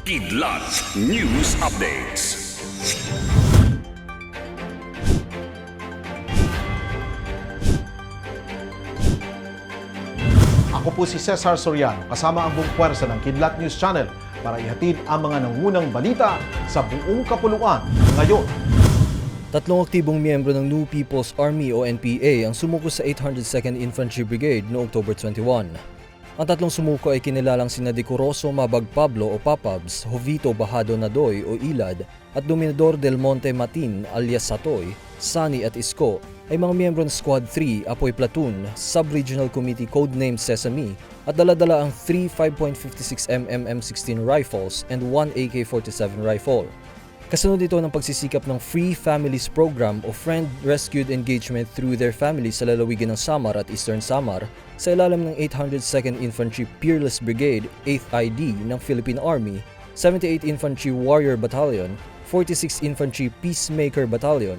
Kidlat News Updates. Ako po si Cesar Soriano, kasama ang buong puwersa ng Kidlat News Channel para ihatid ang mga nangunang balita sa buong kapuluan ngayon. Tatlong aktibong miyembro ng New People's Army o NPA ang sumuko sa 802nd Infantry Brigade noong October 21. Ang tatlong sumuko ay kinilalang sina Decoroso Mabag Pablo o Papabs, Jovito Bajado Nadoy o Ilad at Dominador Del Monte Matin alias Satoy, Sani at Isko ay mga miyembro ng Squad 3, Apoy Platoon, Sub-Regional Committee codenamed Sesame at daladala ang 3 5.56mm M16 rifles and 1 AK-47 rifle. Kasunod ito ng pagsisikap ng Free Families Program o Friend Rescued Engagement through their families sa lalawigan ng Samar at Eastern Samar sa ilalim ng 802nd Infantry Peerless Brigade, 8th ID ng Philippine Army, 78th Infantry Warrior Battalion, 46th Infantry Peacemaker Battalion,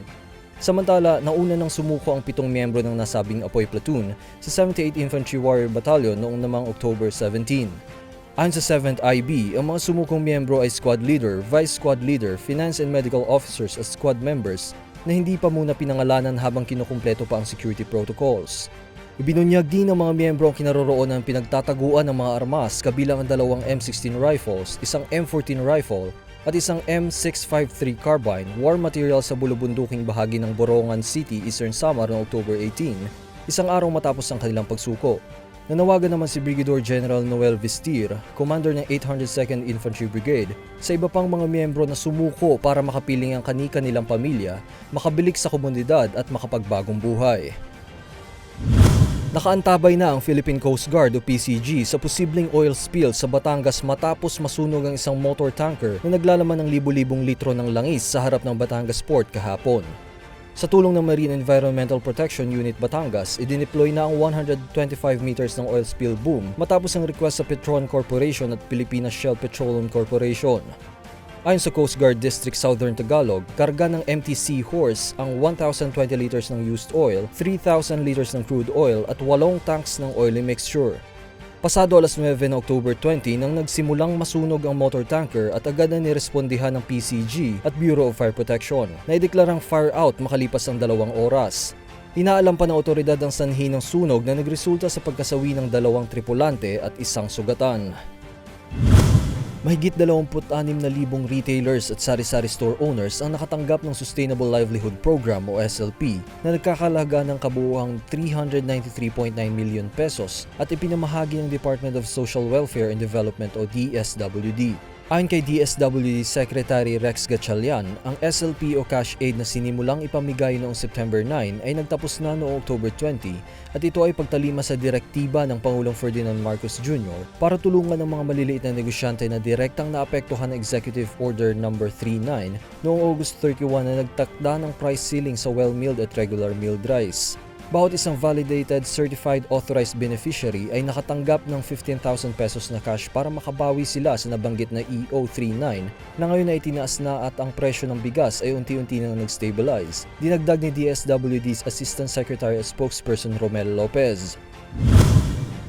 Samantala, nauna nang sumuko ang pitong miyembro ng nasabing Apoy Platoon sa 78th Infantry Warrior Battalion noong namang October 17. Ayon sa 7th IB, ang mga sumukong miyembro ay squad leader, vice squad leader, finance and medical officers at squad members na hindi pa muna pinangalanan habang kinukumpleto pa ang security protocols. Ibinunyag din ng mga miyembro ang kinaroroonan ng pinagtataguan ng mga armas kabilang ang dalawang M16 rifles, isang M14 rifle at isang M653 carbine war material sa bulubunduking bahagi ng Borongan City, Eastern Samar noong October 18, isang araw matapos ang kanilang pagsuko. Nanawagan naman si Brigadier General Noel Vistir, commander ng 802nd Infantry Brigade, sa iba pang mga miyembro na sumuko para makapiling ang kanika nilang pamilya, makabilik sa komunidad at makapagbagong buhay. Nakaantabay na ang Philippine Coast Guard o PCG sa posibleng oil spill sa Batangas matapos masunog ang isang motor tanker na naglalaman ng libu-libong litro ng langis sa harap ng Batangas Port kahapon. Sa tulong ng Marine Environmental Protection Unit Batangas, idineploy na ang 125 meters ng oil spill boom matapos ang request sa Petron Corporation at Pilipinas Shell Petroleum Corporation. Ayon sa Coast Guard District Southern Tagalog, karga ng MTC Horse ang 1,020 liters ng used oil, 3,000 liters ng crude oil at 8 tanks ng oily mixture. Pasado alas 9 ng October 20 nang nagsimulang masunog ang motor tanker at agad na nirespondihan ng PCG at Bureau of Fire Protection na ideklarang fire out makalipas ang dalawang oras. Inaalam pa ng otoridad ang sanhi ng sunog na nagresulta sa pagkasawi ng dalawang tripulante at isang sugatan. Mahigit 26,000 retailers at sari-sari store owners ang nakatanggap ng Sustainable Livelihood Program o SLP na nagkakalaga ng kabuuang 393.9 million pesos at ipinamahagi ng Department of Social Welfare and Development o DSWD. Ayon kay DSWD Secretary Rex Gatchalian, ang SLP o cash aid na sinimulang ipamigay noong September 9 ay nagtapos na noong October 20 at ito ay pagtalima sa direktiba ng Pangulong Ferdinand Marcos Jr. para tulungan ang mga maliliit na negosyante na direktang naapektuhan ng Executive Order No. 39 noong August 31 na nagtakda ng price ceiling sa well-milled at regular milled rice. Bawat isang validated certified authorized beneficiary ay nakatanggap ng 15,000 pesos na cash para makabawi sila sa nabanggit na E EO39 na ngayon ay tinaas na at ang presyo ng bigas ay unti-unti nang nag-stabilize. Dinagdag ni DSWD's Assistant Secretary at Spokesperson Romel Lopez.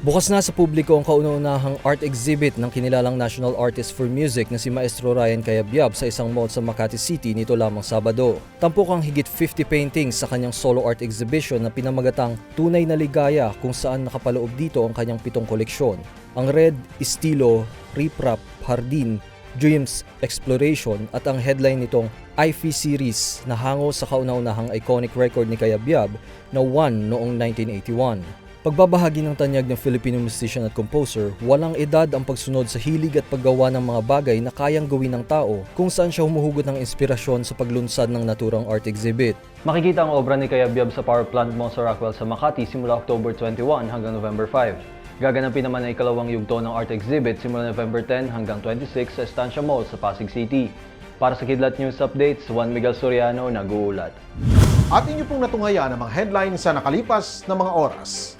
Bukas na sa publiko ang kauna-unahang art exhibit ng kinilalang national artist for music na si Maestro Ryan Cayabyab sa isang mall sa Makati City nito lamang Sabado. Tampok ang higit 50 paintings sa kanyang solo art exhibition na pinamagatang Tunay na Ligaya kung saan nakapaloob dito ang kanyang pitong koleksyon. Ang Red, Estilo, Riprap, Hardin, Dreams, Exploration at ang headline nitong IFI series na hango sa kauna-unahang iconic record ni Cayabyab na One noong 1981. Pagbabahagi ng tanyag ng Filipino musician at composer, walang edad ang pagsunod sa hilig at paggawa ng mga bagay na kayang gawin ng tao kung saan siya humuhugot ng inspirasyon sa paglunsad ng naturang art exhibit. Makikita ang obra ni Kaya Biab sa power plant mo sa Rockwell sa Makati simula October 21 hanggang November 5. Gaganapin naman ang ikalawang yugto ng art exhibit simula November 10 hanggang 26 sa Estancia Mall sa Pasig City. Para sa Kidlat News Updates, Juan Miguel Soriano, nag-uulat. At inyo pong natunghaya ang mga headlines sa nakalipas na mga oras.